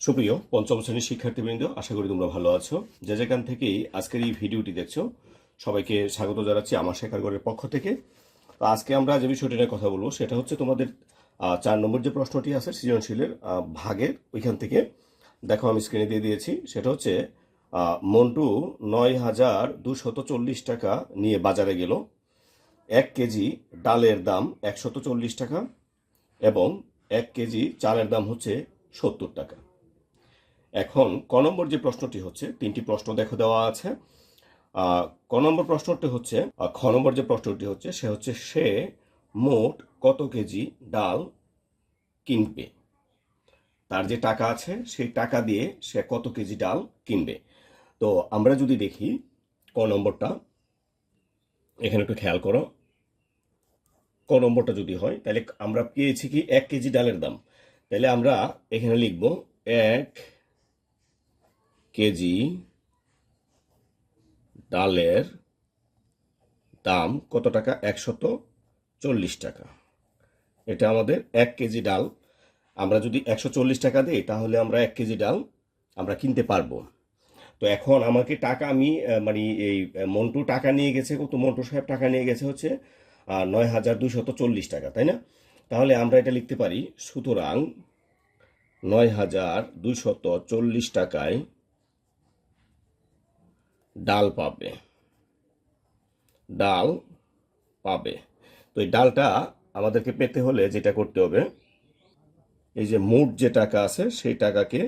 সুপ্রিয়, পঞ্চম শ্রেণির শিক্ষার্থীবৃন্দ, আশা করি তোমরা ভালো আছো। যে যেখান থেকেই আজকের এই ভিডিওটি দেখছ, সবাইকে স্বাগত জানাচ্ছি আমার শেখারগড়ের পক্ষ থেকে। তো আজকে আমরা যে বিষয়টি নিয়ে কথা বলব, সেটা হচ্ছে তোমাদের চার নম্বর যে প্রশ্নটি আছে সৃজনশীলের ভাগের, ওইখান থেকে। দেখো, আমি স্ক্রিনে দিয়ে দিয়েছি। সেটা হচ্ছে মন্টু নয় হাজার দুশত চল্লিশ টাকা নিয়ে বাজারে গেল। এক কেজি ডালের দাম একশত চল্লিশ টাকা। এবং এক কেজি চালের দাম হচ্ছে সত্তর টাকা। এখন ক নম্বর যে প্রশ্নটি হচ্ছে, তিনটি প্রশ্ন দেখো দেওয়া আছে। ক নম্বর প্রশ্নটি হচ্ছে খ নম্বর যে প্রশ্নটি হচ্ছে, সে হচ্ছে সে মোট কত কেজি ডাল কিনবে? তার যে টাকা আছে, সেই টাকা দিয়ে সে কত কেজি ডাল কিনবে? তো আমরা যদি দেখি ক নম্বরটা, এখানে একটু খেয়াল করো। ক নম্বরটা যদি হয়, তাহলে আমরা পেয়েছি কি এক কেজি ডালের দাম। তাহলে আমরা এখানে লিখব এক কেজি ডালের দাম কত টাকা? একশত চল্লিশ টাকা। এটা আমাদের এক কেজি ডাল। আমরা যদি একশো চল্লিশ টাকা দিই, তাহলে আমরা এক কেজি ডাল আমরা কিনতে পারব। তো এখন আমাকে টাকা আমি মানে এই মন্টু টাকা নিয়ে গেছে কত মন্টু সাহেব টাকা নিয়ে গেছে হচ্ছে নয় হাজার দুশত চল্লিশ টাকা, তাই না? তাহলে আমরা এটা লিখতে পারি, সুতরাং নয় হাজার দুশত চল্লিশ টাকায় ডাল পাবে। ডাল পাবে। তো এই ডালটা আমাদেরকে পেতে হলে যেটা করতে হবে, এই যে মোট যে টাকা আছে, সেই টাকাকে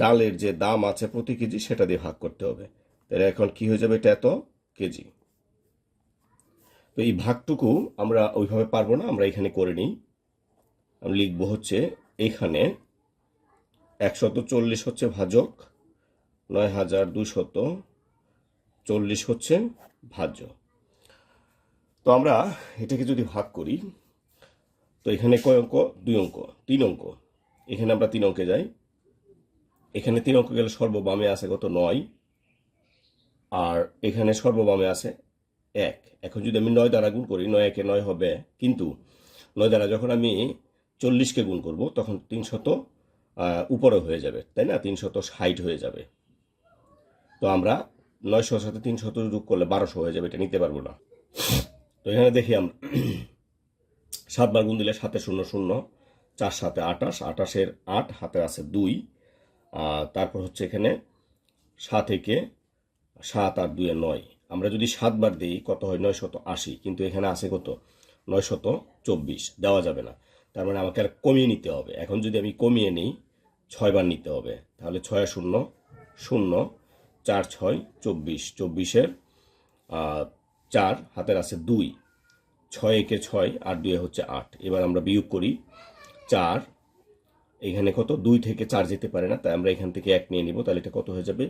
ডালের যে দাম আছে প্রতি কেজি, সেটা দিয়ে ভাগ করতে হবে। তাহলে এখন কি হয়ে যাবে? এটা এত কেজি। তো এই ভাগটুকু আমরা ওইভাবে পারব না, আমরা এখানে করে নিই। আমি লিখব হচ্ছে এইখানে একশত চল্লিশ হচ্ছে ভাজক, নয় হাজার দুশত চল্লিশ হচ্ছে ভাজ্য। তো আমরা এটাকে যদি ভাগ করি, তো এখানে কয় অঙ্ক? দুই অঙ্ক, তিন অঙ্ক। এখানে আমরা তিন অঙ্কে যাই। এখানে তিন অঙ্ক গেলে সর্ববামে আছে কত? নয়। আর এখানে সর্ববামে আছে এক। এখন যদি আমি নয় দ্বারা গুণ করি, নয় একে নয় হবে কিন্তু নয় দ্বারা যখন আমি চল্লিশকে গুণ করব, তখন তিনশত উপরে হয়ে যাবে, তাই না? তিনশত ষাট হয়ে যাবে। তো আমরা নয়শোর সাথে তিনশত যোগ করলে বারোশো হয়ে যাবে, এটা নিতে পারব না। তো এখানে দেখি আমরা সাতবার গুণ দিলে সাতে শূন্য শূন্য, চার সাথে আটাশ আটাশের আট, হাতে আছে দুই। তারপর হচ্ছে এখানে সাত থেকে সাত আর দুয়ে নয়। আমরা যদি সাতবার দিই, কত হয়? নয় শত আশি। কিন্তু এখানে আছে কত? নয় শত চব্বিশ। দেওয়া যাবে না। তার মানে আমাকে আর কমিয়ে নিতে হবে। এখন যদি আমি কমিয়ে নিই, ছয়বার নিতে হবে। তাহলে ছয় শূন্য শূন্য চার ছয় চব্বিশ। চব্বিশের চার, হাতের আছে দুই। ছয় একে ছয় আর দুয়ে হচ্ছে আট। এবার আমরা বিয়োগ করি চার এখানে কত? দুই থেকে চার যেতে পারে না, তাই আমরা এখান থেকে এক নিয়ে নিব, তাহলে এটা কত হয়ে যাবে?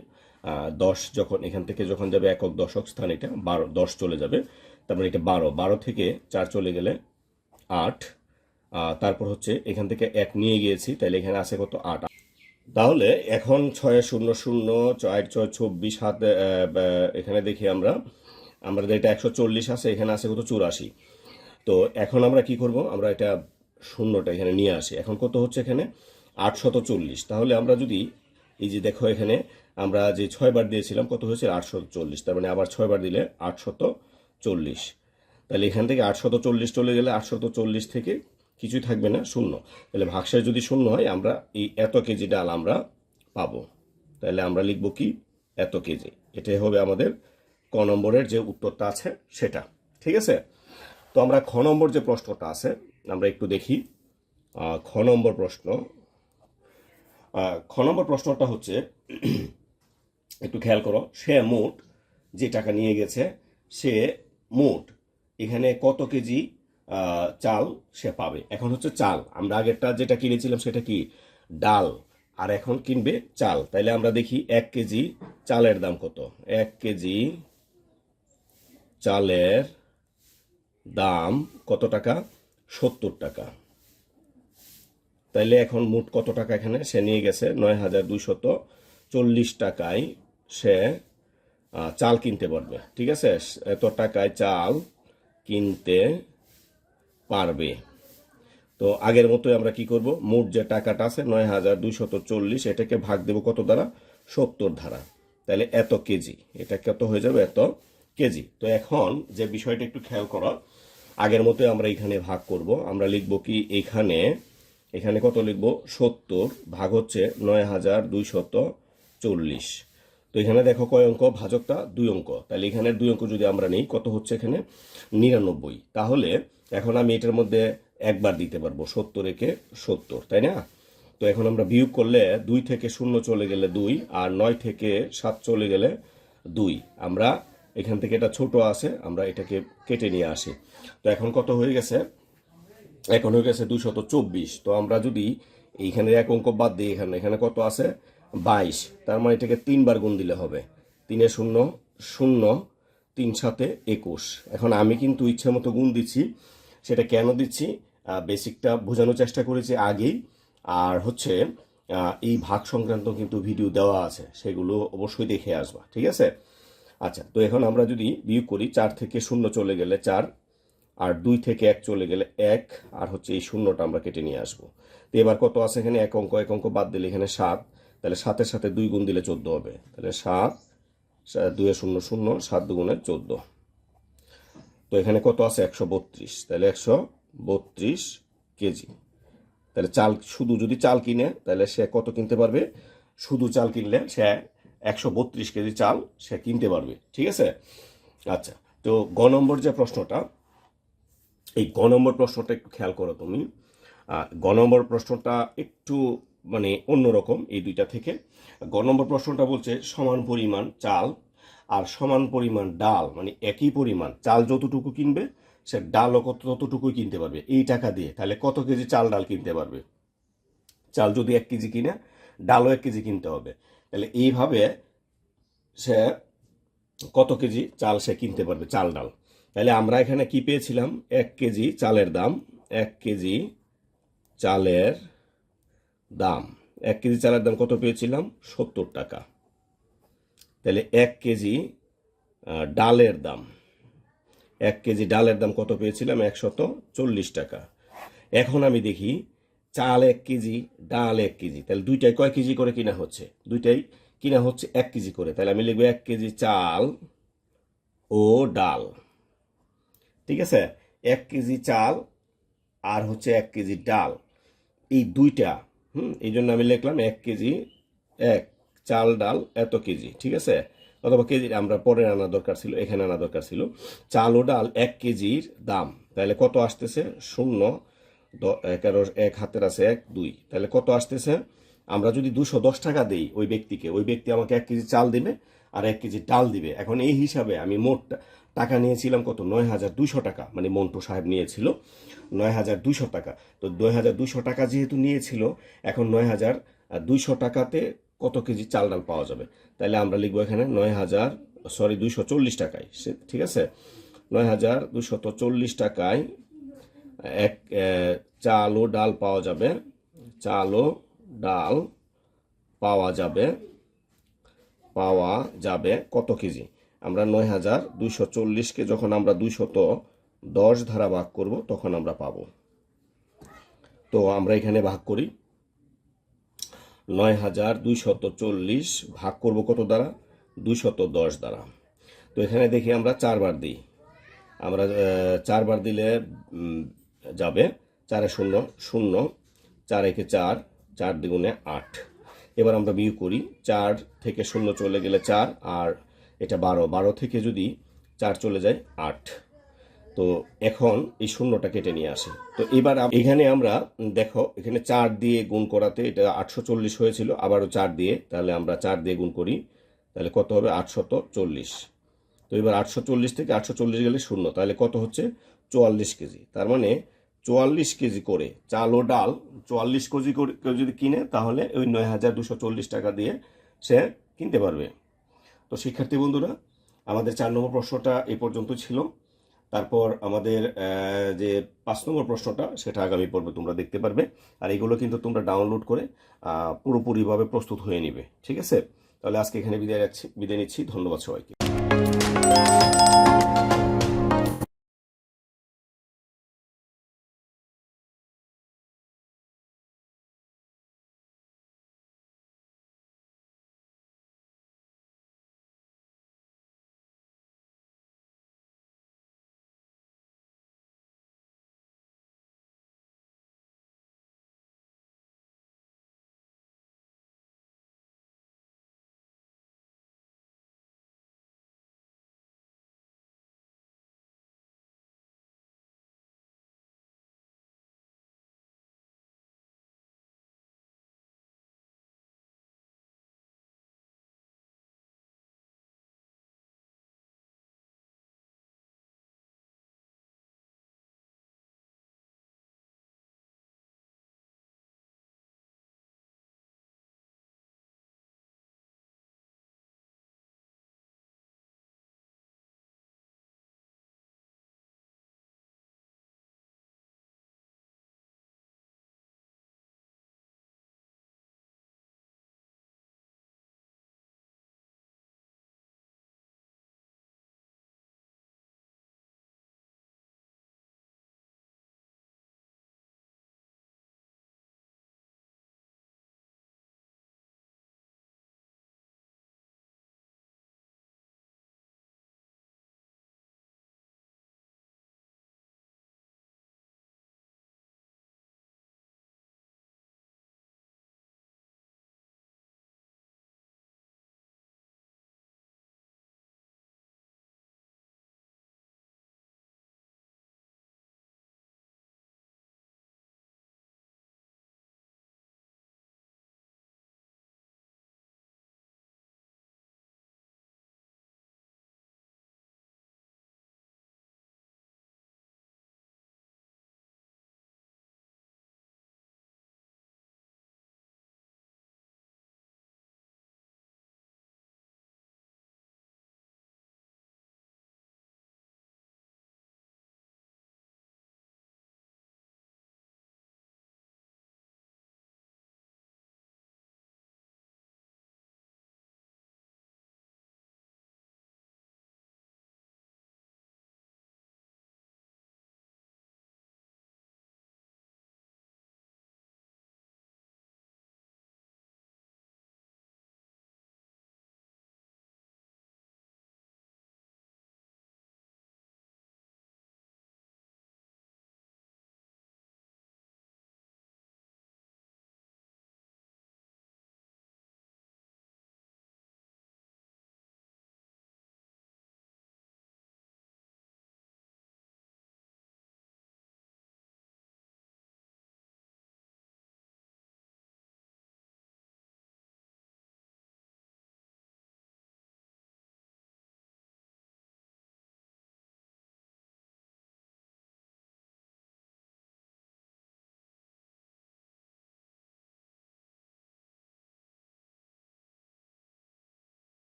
দশ যখন, এখান থেকে যখন যাবে একক দশক স্থান এটা, বারো, দশ চলে যাবে। তারপরে এটা বারো বারো থেকে চার চলে গেলে আট তারপর হচ্ছে এখান থেকে এক নিয়ে গিয়েছি, তাহলে এখানে আছে কত? আট। তাহলে এখন ছয় শূন্য শূন্য, চার ছয় চব্বিশ হাত এখানে দেখি আমরা আমাদের এটা একশো চল্লিশ আছে, এখানে আছে কত? চুরাশি। তো এখন আমরা কি করব? আমরা এটা শূন্যটা এখানে নিয়ে আসি। এখন কত হচ্ছে এখানে? আটশত চল্লিশ। তাহলে আমরা যদি এই যে দেখো এখানে, আমরা যে ছয়বার দিয়েছিলাম, কত হয়েছে? আটশত চল্লিশ। তার মানে আবার ছয়বার দিলে আটশত চল্লিশ। তাহলে এখান থেকে আটশত চল্লিশ চলে গেলে আটশত চল্লিশ থেকে কিছুই থাকবে না, শূন্য। তাহলে ভাগশেষ যদি শূন্য হয়, আমরা এই এত কেজি ডাল আমরা পাবো। তাহলে আমরা লিখব কি? এত কেজি। এটাই হবে আমাদের ক নম্বরের যে উত্তরটা আছে সেটা। ঠিক আছে? তো আমরা খ নম্বর যে প্রশ্নটা আছে আমরা একটু দেখি। খ নম্বর প্রশ্ন। খ নম্বর প্রশ্নটা হচ্ছে, একটু খেয়াল করো, সে মোট যে টাকা নিয়ে গেছে, সে মোট এখানে কত কেজি চাল সে পাবে? এখন হচ্ছে চাল। আমরা আগেরটা যেটা কিনেছিলাম সেটা কি? ডাল। আর এখন কিনবে চাল। তাইলে আমরা দেখি এক কেজি চালের দাম কত? এক কেজি চালের দাম কত টাকা? সত্তর টাকা। তাইলে এখন মোট কত টাকা এখানে? সে নিয়ে গেছে নয় হাজার দুইশত চল্লিশ টাকায় সে চাল কিনতে পারবে। ঠিক আছে? এত টাকায় চাল কিনতে পারবে। তো আগের মতোই আমরা কি করব? মোট যে টাকাটা আছে নয় হাজার দুইশত চল্লিশ, এটাকে ভাগ দেব কত দ্বারা? সত্তর ধারা তাহলে এত কেজি। এটা কত হয়ে যাবে? এত কেজি। তো এখন যে বিষয়টা একটু খেয়াল করো আগের মতোই আমরা এখানে ভাগ করব। আমরা লিখব কি এখানে এখানে কত লিখব? সত্তর, ভাগ হচ্ছে নয় হাজার দুইশত চল্লিশ। তো এখানে দেখো কয় অঙ্ক? ভাজকটা দুই অঙ্ক। তাহলে এখানে দুই অঙ্ক যদি আমরা নিই, কত হচ্ছে এখানে? নিরানব্বই। তাহলে এখন আমি এটার মধ্যে একবার দিতে পারব, সত্তর একে সত্তর, তাই না? তো এখন আমরা বিয়োগ করলে দুই থেকে শূন্য চলে গেলে দুই, আর নয় থেকে সাত চলে গেলে দুই। আমরা এখান থেকে এটা ছোট আছে আমরা এটাকে কেটে নিয়ে আসি। তো এখন কত হয়ে গেছে? এখন হয়ে গেছে দুশত চব্বিশ। তো আমরা যদি এইখানে এক অঙ্ক বাদ দিই, এখানে এখানে কত আছে? বাইশ। তার মানে এটাকে তিনবার গুণ দিলে হবে। তিনে শূন্য শূন্য, তিন সাথে একুশ। এখন আমি কিন্তু ইচ্ছে মতো গুণ দিচ্ছি, সেটা কেন দিচ্ছি? বেসিকটা বোঝানোর চেষ্টা করেছি আগেই। আর হচ্ছে এই ভাগ সংক্রান্ত কিন্তু ভিডিও দেওয়া আছে, সেগুলো অবশ্যই দেখে আসবা, ঠিক আছে? আচ্ছা তো এখন আমরা যদি বিয়োগ করি, চার থেকে শূন্য চলে গেলে চার, আর দুই থেকে এক চলে গেলে এক, আর হচ্ছে এই শূন্যটা আমরা কেটে নিয়ে আসব। তো এবার কত আছে এখানে? এক অঙ্ক এক অঙ্ক বাদ দিলে এখানে সাত, তাহলে সাতের সাথে দুই গুণ দিলে চোদ্দ হবে। তাহলে সাত দুয়ে শূন্য শূন্য, সাত দুগুণে চোদ্দ। তো এখানে কত আছে? একশো বত্রিশ। তাহলে একশো বত্রিশ কেজি। তাহলে চাল, শুধু যদি চাল কিনে, তাহলে সে কত কিনতে পারবে? শুধু চাল কিনলে সে একশো বত্রিশ কেজি চাল সে কিনতে পারবে, ঠিক আছে? আচ্ছা তো গ নম্বর যে প্রশ্নটা, এই গ নম্বর প্রশ্নটা একটু খেয়াল করো তুমি। গ নম্বর প্রশ্নটা একটু মানে অন্যরকম এই দুইটা থেকে। গ নম্বর প্রশ্নটা বলছে, সমান পরিমাণ চাল আর সমান পরিমাণ ডাল মানে একই পরিমাণ, চাল যতটুকু কিনবে, সে ডালও কত, ততটুকুই কিনতে পারবে। এই টাকা দিয়ে, তাহলে কত কেজি চাল, ডাল কিনতে পারবে? চাল যদি এক কেজি কিনে, ডালও এক কেজি কিনতে হবে। তাহলে এইভাবে সে কত কেজি চাল সে কিনতে পারবে, চাল ডাল। তাহলে আমরা এখানে কি পেয়েছিলাম? এক কেজি চালের দাম, এক কেজি চালের দাম। এক কেজি চালের দাম কত পেয়েছিলাম? সত্তর টাকা। তাহলে এক কেজি ডালের দাম। এক কেজি ডালের দাম কত পেয়েছিলাম? একশত চল্লিশ টাকা। এখন আমি দেখি চাল এক কেজি, ডাল এক কেজি। তাহলে দুইটাই কয় কেজি করে কিনা হচ্ছে? দুইটাই কিনা হচ্ছে এক কেজি করে। তাহলে আমি লিখব এক কেজি চাল ও ডাল। ঠিক আছে? এক কেজি চাল আর হচ্ছে এক কেজি ডাল। এই দুইটা, হুম? এই জন্য আমি লিখলাম এক কেজি, এক চাল, ডাল এত কেজি। ঠিক আছে? অথবা কেজি, আমরা পরে আনা দরকার ছিল, এখানে আনা দরকার ছিল। চাল ও ডাল এক কেজির দাম। তাহলে কত আসতেছে? শূন্য এক হাতের আছে, এক, দুই। তাহলে কত আসতেছে? আমরা যদি দুশো দশ টাকা দিই ওই ব্যক্তিকে, ওই ব্যক্তি আমাকে এক কেজি চাল দিবে আর এক কেজি ডাল দিবে। এখন এই হিসাবে আমি মোট টাকা নিয়েছিলাম কত? নয় হাজার দুইশো টাকা মানে মন্টু সাহেব নিয়েছিল নয় হাজার দুইশো টাকা। তো নয় হাজার দুইশো টাকা যেহেতু নিয়েছিল, এখন নয় হাজার দুইশো টাকাতে কত কেজি চাল ডাল পাওয়া যাবে? তাহলে আমরা লিখব এখানে নয় হাজার সরি দুইশো চল্লিশ টাকায়। সে ঠিক আছে? নয় হাজার দুইশত চল্লিশ টাকায় এক চাল ও ডাল পাওয়া যাবে। চাল ও ডাল পাওয়া যাবে পাওয়া যাবে কত কেজি? আমরা নয় হাজার দুইশো চল্লিশকে যখন আমরা দুইশত দশ ধারা ভাগ করব, তখন আমরা পাবো। তো আমরা এখানে ভাগ করি। নয় হাজার দুইশত চল্লিশ ভাগ করব কত দ্বারা? দুইশত দশ দ্বারা। তো এখানে দেখি আমরা চারবার দিই। আমরা চারবার দিলে যাবে। চারে শূন্য শূন্য, চার একে চার চার দ্বিগুণে আট। এবার আমরা বিয়োগ করি। চার থেকে শূন্য চলে গেলে চার, আর এটা বারো। বারো থেকে যদি চার চলে যায় আট। তো এখন এই শূন্যটা কেটে নিয়ে আসে। তো এবার এখানে আমরা, দেখো, এখানে চার দিয়ে গুণ করাতে এটা আটশো চল্লিশ হয়েছিল। আবারও চার দিয়ে, তাহলে আমরা চার দিয়ে গুণ করি। তাহলে কত হবে? আটশত চল্লিশ। তো এবার আটশো চল্লিশ থেকে আটশো চল্লিশ গেলে শূন্য। তাহলে কত হচ্ছে? চুয়াল্লিশ কেজি। তার মানে চুয়াল্লিশ কেজি করে চাল ও ডাল, চুয়াল্লিশ কেজি করে কেউ যদি কিনে, তাহলে ওই নয় হাজার দুশো চল্লিশ টাকা দিয়ে সে কিনতে পারবে। তো শিক্ষার্থী বন্ধুরা, আমাদের চার নম্বর প্রশ্নটা এই পর্যন্ত ছিল। তারপর আমাদের যে পাঁচ নম্বর প্রশ্নটা, সেটা আগামী পর্বে তোমরা দেখতে পারবে। আর এগুলো কিন্তু তোমরা ডাউনলোড করে পুরোপুরিভাবে প্রস্তুত হয়ে নিবে। ঠিক আছে? তাহলে আজকে এখানে বিদায় রাখছি বিদায় নিচ্ছি। ধন্যবাদ সবাইকে।